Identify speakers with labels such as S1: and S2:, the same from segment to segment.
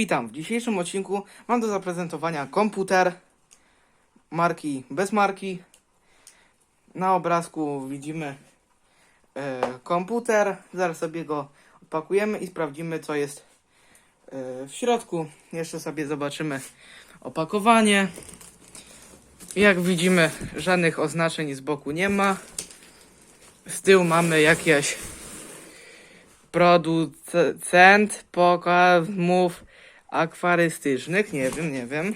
S1: Witam. W dzisiejszym odcinku mam do zaprezentowania komputer marki bez marki. Na obrazku widzimy e, komputer. Zaraz sobie go odpakujemy i sprawdzimy co jest e, w środku. Jeszcze sobie zobaczymy opakowanie. Jak widzimy żadnych oznaczeń z boku nie ma. Z tyłu mamy jakieś producent pokazów akwarystycznych. Nie wiem, nie wiem.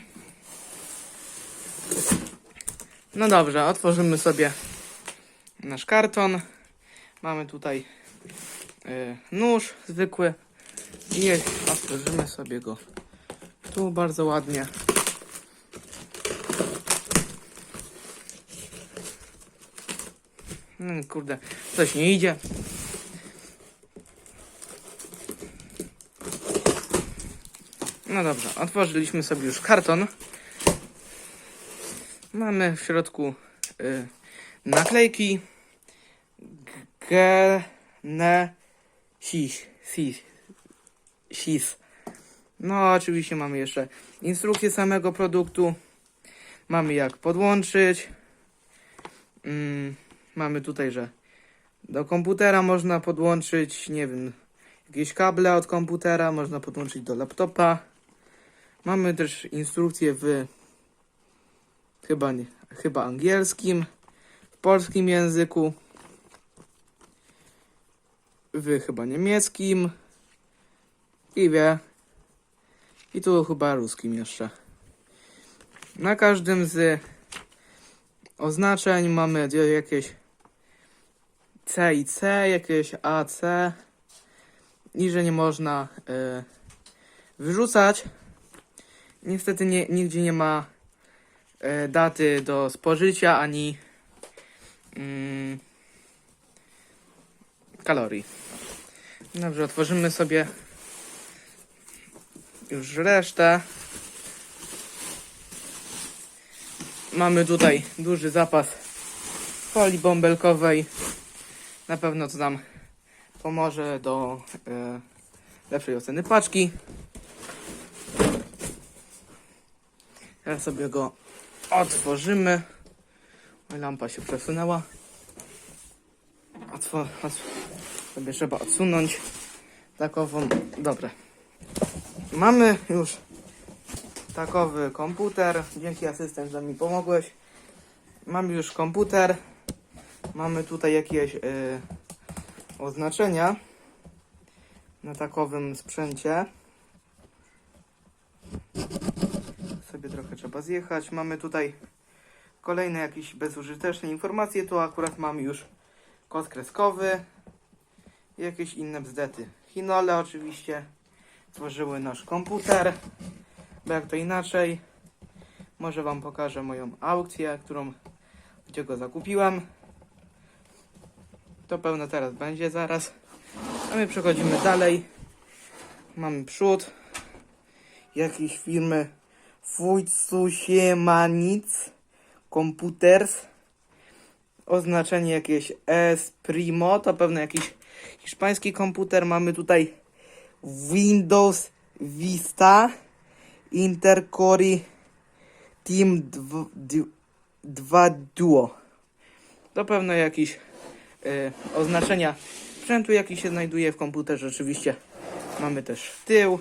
S1: No dobrze, otworzymy sobie nasz karton. Mamy tutaj y, nóż zwykły i otworzymy sobie go tu bardzo ładnie. No, kurde, coś nie idzie. No dobrze, otworzyliśmy sobie już karton. Mamy w środku y, naklejki Genesis. Sis. Sis. No, oczywiście mamy jeszcze instrukcję samego produktu. Mamy jak podłączyć. Mm, mamy tutaj, że do komputera można podłączyć, nie wiem, jakieś kable od komputera, można podłączyć do laptopa. Mamy też instrukcję w chyba, nie, chyba angielskim, w polskim języku, w chyba niemieckim i wie i tu chyba ruskim jeszcze. Na każdym z oznaczeń mamy jakieś C i C, jakieś AC i że nie można y, wyrzucać. Niestety nie, nigdzie nie ma e, daty do spożycia ani mm, kalorii. Dobrze, otworzymy sobie już resztę. Mamy tutaj duży zapas folii bąbelkowej. Na pewno to nam pomoże do e, lepszej oceny paczki. Teraz sobie go otworzymy. Lampa się przesunęła. Otwor otw sobie trzeba odsunąć takową. Dobra. Mamy już takowy komputer. Dzięki asystent, że mi pomogłeś. Mamy już komputer. Mamy tutaj jakieś y, oznaczenia na takowym sprzęcie. sobie trochę trzeba zjechać. Mamy tutaj kolejne jakieś bezużyteczne informacje. Tu akurat mamy już kod kreskowy i jakieś inne bzdety. Chinole oczywiście tworzyły nasz komputer, bo jak to inaczej. Może Wam pokażę moją aukcję, którą gdzie go zakupiłem. To pełno teraz będzie zaraz. A my przechodzimy dalej. Mamy przód. Jakiejś firmy Fuitsusiemanic Computers. Oznaczenie jakieś S Primo, to pewno jakiś hiszpański komputer. Mamy tutaj Windows Vista Intercore Team 2 Duo. To pewno jakieś y, oznaczenia sprzętu, jaki się znajduje w komputerze. Oczywiście mamy też tył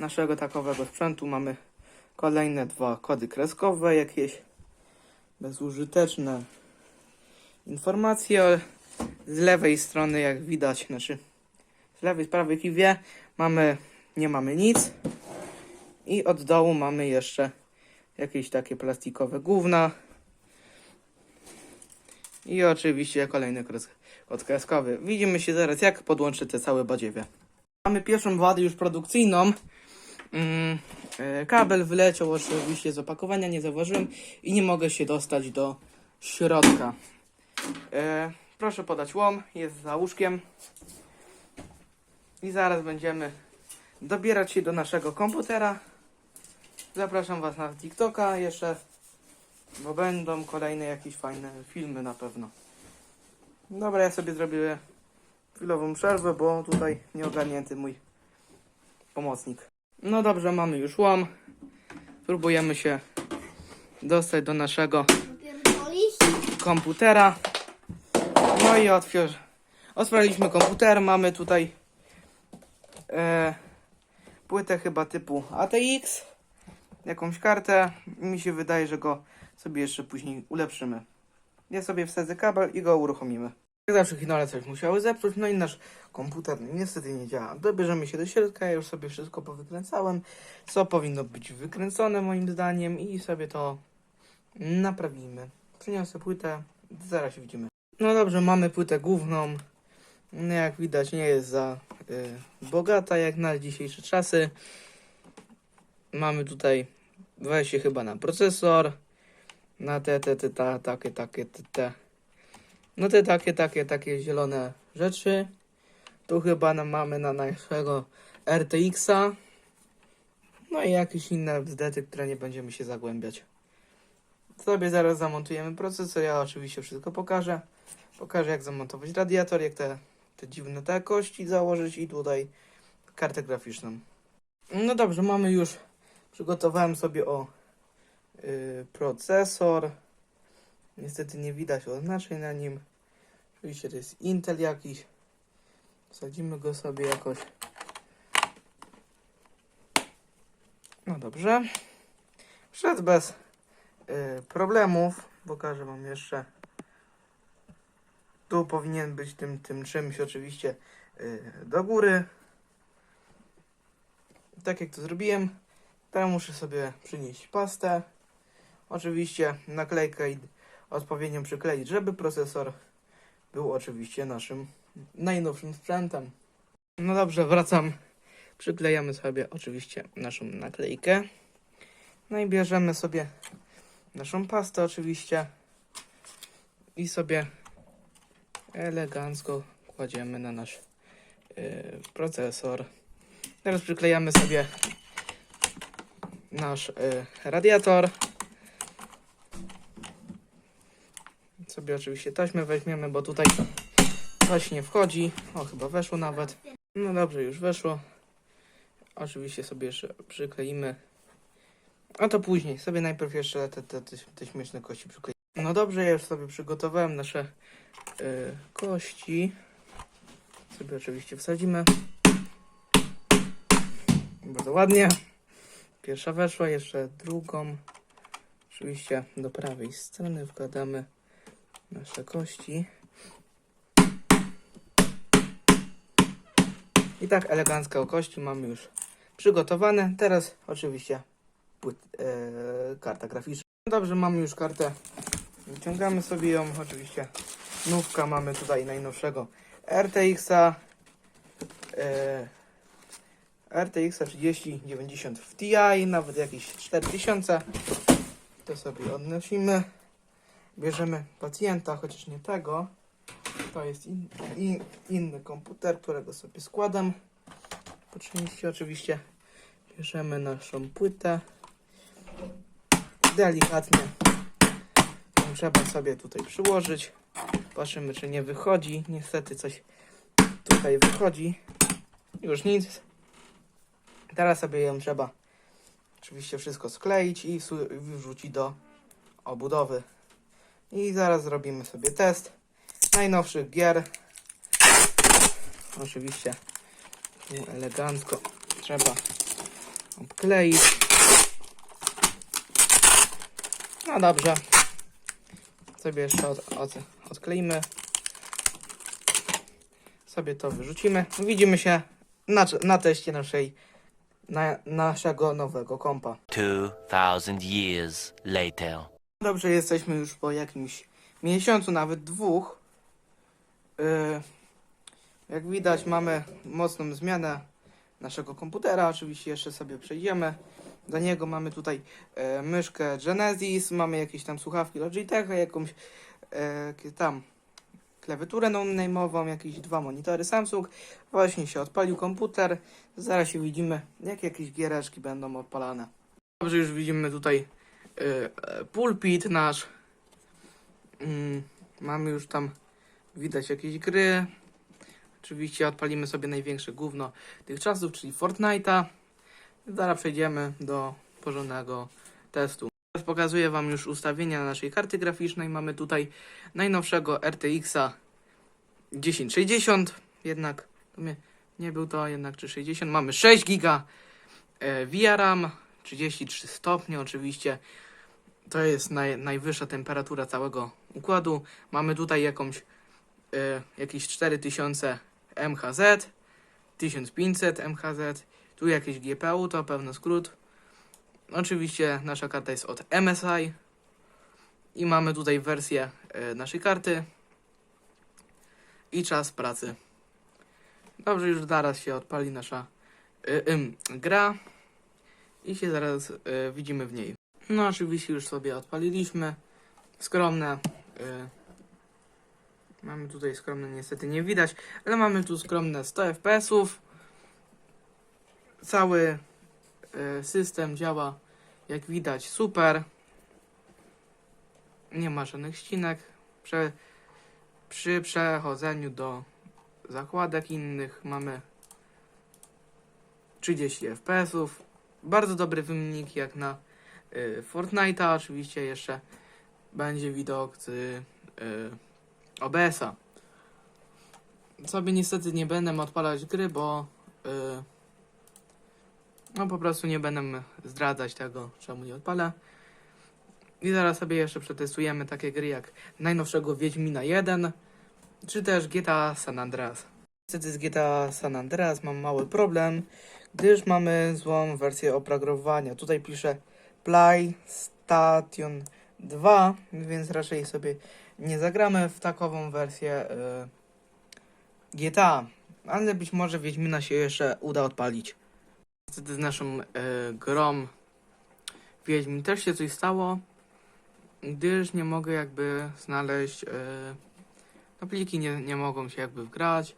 S1: naszego takowego sprzętu mamy kolejne dwa kody kreskowe, jakieś bezużyteczne informacje. Z lewej strony, jak widać, znaczy z lewej, z prawej kiwie mamy, nie mamy nic. I od dołu mamy jeszcze jakieś takie plastikowe gówna. I oczywiście kolejny kres- kod kreskowy. Widzimy się zaraz, jak podłączę te całe badziewie. Mamy pierwszą wadę już produkcyjną. Mm, e, kabel wyleciał oczywiście z opakowania, nie zauważyłem i nie mogę się dostać do środka. E, proszę podać łom, jest za łóżkiem. I zaraz będziemy dobierać się do naszego komputera. Zapraszam Was na TikToka jeszcze, bo będą kolejne jakieś fajne filmy na pewno. Dobra, ja sobie zrobię chwilową przerwę, bo tutaj nieogarnięty mój pomocnik. No dobrze, mamy już łom. Próbujemy się dostać do naszego komputera. No i otwier... otworzyliśmy komputer. Mamy tutaj e, płytę chyba typu ATX. Jakąś kartę. Mi się wydaje, że go sobie jeszcze później ulepszymy. Ja sobie wsadzę kabel i go uruchomimy. Jak zawsze chinole coś musiały zepsuć, no i nasz komputer niestety nie działa. Dobierzemy się do środka, ja już sobie wszystko powykręcałem, co powinno być wykręcone moim zdaniem i sobie to naprawimy. Przyniosę płytę, zaraz się widzimy. No dobrze, mamy płytę główną. No jak widać nie jest za y, bogata jak na dzisiejsze czasy. Mamy tutaj wejście chyba na procesor, na te, te, te, ta, takie, takie, te, te. No te takie, takie, takie zielone rzeczy. Tu chyba mamy na naszego RTX-a. No i jakieś inne bzdety, które nie będziemy się zagłębiać. Sobie zaraz zamontujemy procesor, ja oczywiście wszystko pokażę. Pokażę jak zamontować radiator, jak te, te dziwne te kości założyć i tutaj kartę graficzną. No dobrze, mamy już, przygotowałem sobie o yy, procesor. Niestety nie widać oznaczeń na nim. Oczywiście to jest Intel jakiś. Wsadzimy go sobie jakoś. No dobrze. Wszedł bez y, problemów. Pokażę Wam jeszcze. Tu powinien być tym, tym czymś oczywiście y, do góry. Tak jak to zrobiłem. Teraz muszę sobie przynieść pastę. Oczywiście naklejkę i odpowiednio przykleić, żeby procesor był oczywiście naszym najnowszym sprzętem. No dobrze, wracam. Przyklejamy sobie oczywiście naszą naklejkę. No i bierzemy sobie naszą pastę oczywiście i sobie elegancko kładziemy na nasz yy, procesor. Teraz przyklejamy sobie nasz yy, radiator. Sobie oczywiście taśmę weźmiemy, bo tutaj coś nie wchodzi. O, chyba weszło nawet. No dobrze, już weszło. Oczywiście sobie jeszcze przykleimy. A to później. Sobie najpierw jeszcze te, te, te, te śmieszne kości przykleimy. No dobrze, ja już sobie przygotowałem nasze y, kości. Sobie oczywiście wsadzimy. Bardzo ładnie. Pierwsza weszła, jeszcze drugą. Oczywiście do prawej strony wkładamy nasze kości. I tak elegancko kości mamy już przygotowane. Teraz oczywiście płyt, e, karta graficzna. Dobrze, mamy już kartę. Wyciągamy sobie ją. Oczywiście nówka mamy tutaj najnowszego RTX-a. RTX 3090 w TI, nawet jakieś 4000. To sobie odnosimy. Bierzemy pacjenta, chociaż nie tego. To jest in, in, inny komputer, którego sobie składam. Po części oczywiście bierzemy naszą płytę. Delikatnie trzeba sobie tutaj przyłożyć. Patrzymy, czy nie wychodzi. Niestety coś tutaj wychodzi. Już nic. Teraz sobie ją trzeba oczywiście wszystko skleić i wrzucić do obudowy. I zaraz zrobimy sobie test najnowszych gier. Oczywiście tu elegancko trzeba obkleić. No dobrze. Sobie jeszcze od, od, odkleimy. Sobie to wyrzucimy. Widzimy się na, na teście naszej, na, naszego nowego kompa.
S2: 2,000 years later.
S1: Dobrze, jesteśmy już po jakimś miesiącu, nawet dwóch. Yy, jak widać, mamy mocną zmianę naszego komputera. Oczywiście jeszcze sobie przejdziemy. Do niego mamy tutaj e, myszkę Genesis, mamy jakieś tam słuchawki Logitecha, jakąś jakie tam klawiaturę non-name'ową, jakieś dwa monitory Samsung. Właśnie się odpalił komputer. Zaraz się widzimy, jak jakieś giereczki będą odpalane. Dobrze, już widzimy tutaj pulpit nasz. Mm, mamy już tam widać jakieś gry. Oczywiście odpalimy sobie największe gówno tych czasów, czyli Fortnite'a. Zaraz przejdziemy do porządnego testu. Teraz pokazuję Wam już ustawienia naszej karty graficznej. Mamy tutaj najnowszego RTX-a 1060, jednak nie był to jednak 360. Mamy 6 giga e, VRAM, 33 stopnie oczywiście. To jest naj, najwyższa temperatura całego układu. Mamy tutaj jakąś e, jakieś 4000 MHz, 1500 MHz, tu jakieś GPU, to pełny skrót. Oczywiście nasza karta jest od MSI i mamy tutaj wersję e, naszej karty i czas pracy. Dobrze, już zaraz się odpali nasza y, ym, gra i się zaraz y, widzimy w niej. No oczywiście już sobie odpaliliśmy. Skromne. Y, mamy tutaj skromne, niestety nie widać, ale mamy tu skromne 100 FPS-ów. Cały y, system działa jak widać super. Nie ma żadnych ścinek. Prze, przy przechodzeniu do zakładek innych mamy 30 FPS-ów. Bardzo dobry wynik jak na y, Fortnite'a. Oczywiście jeszcze będzie widok z y, OBS-a. Sobie niestety nie będę odpalać gry, bo y, no po prostu nie będę zdradzać tego, czemu nie odpalę. I zaraz sobie jeszcze przetestujemy takie gry jak najnowszego Wiedźmina 1, czy też GTA San Andreas. Niestety z GTA San Andreas mam mały problem, gdyż mamy złą wersję oprogramowania. Tutaj pisze PlayStation 2, więc raczej sobie nie zagramy w takową wersję y, GTA. Ale być może Wiedźmina się jeszcze uda odpalić. Niestety z naszą y, grą Wiedźmin też się coś stało, gdyż nie mogę jakby znaleźć... Y, no pliki nie, nie mogą się jakby wgrać,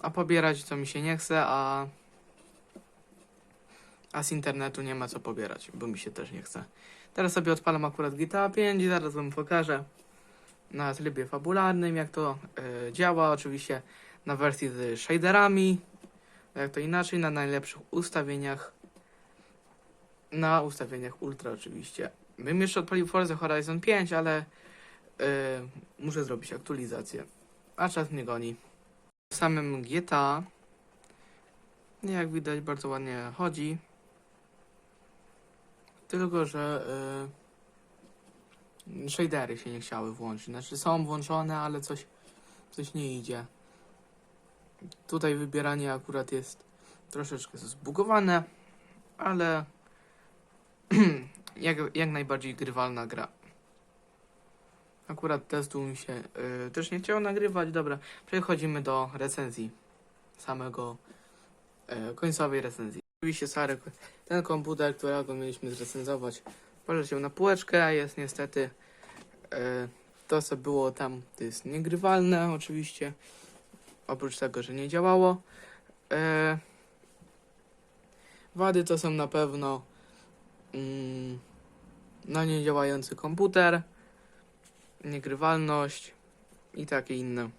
S1: a pobierać co mi się nie chce, a, a z internetu nie ma co pobierać, bo mi się też nie chce. Teraz sobie odpalam akurat GTA 5 i zaraz wam pokażę na trybie fabularnym jak to e, działa, oczywiście na wersji z shaderami, jak to inaczej, na najlepszych ustawieniach, na ustawieniach ultra oczywiście. Bym jeszcze odpalił Forza Horizon 5, ale Yy, muszę zrobić aktualizację. A czas mnie goni. W samym GTA, jak widać, bardzo ładnie chodzi. Tylko, że yy, shadery się nie chciały włączyć. Znaczy są włączone, ale coś, coś nie idzie. Tutaj wybieranie akurat jest troszeczkę zbugowane, ale jak, jak najbardziej grywalna gra. Akurat testu mi się y, też nie chciało nagrywać. Dobra, przechodzimy do recenzji. Samego y, końcowej recenzji. Oczywiście stary, ten komputer, którego mieliśmy zrecenzować, poleciał na półeczkę, a jest niestety y, to, co było tam, to jest niegrywalne oczywiście. Oprócz tego, że nie działało. Wady to są na pewno mm, no niedziałający komputer niegrywalność i takie inne.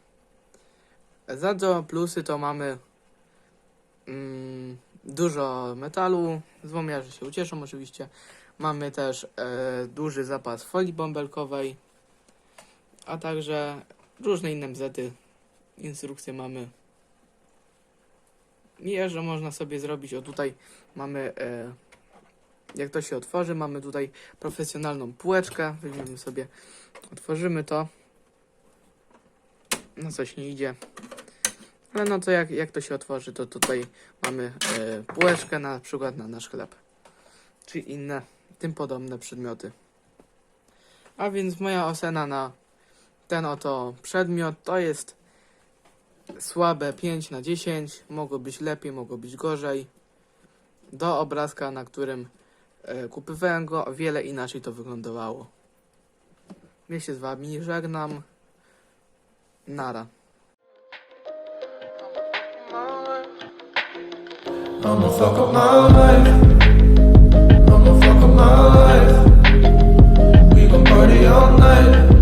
S1: Za to plusy to mamy mm, dużo metalu, złomiarze się ucieszą oczywiście. Mamy też e, duży zapas folii bąbelkowej, a także różne inne bzety. Instrukcje mamy. I że można sobie zrobić, o tutaj mamy, e, jak to się otworzy, mamy tutaj profesjonalną półeczkę, weźmiemy sobie Otworzymy to. No coś nie idzie. Ale no to jak, jak to się otworzy, to tutaj mamy e, półeczkę na przykład na nasz chleb. Czy inne tym podobne przedmioty. A więc moja ocena na ten oto przedmiot to jest słabe 5 na 10. Mogło być lepiej, mogło być gorzej. Do obrazka, na którym E, kupywałem go, o wiele inaczej to wyglądało. Ja się z wami żegnam. Nara.
S3: Fuck up my life. Fuck up my life. We gon' party all night.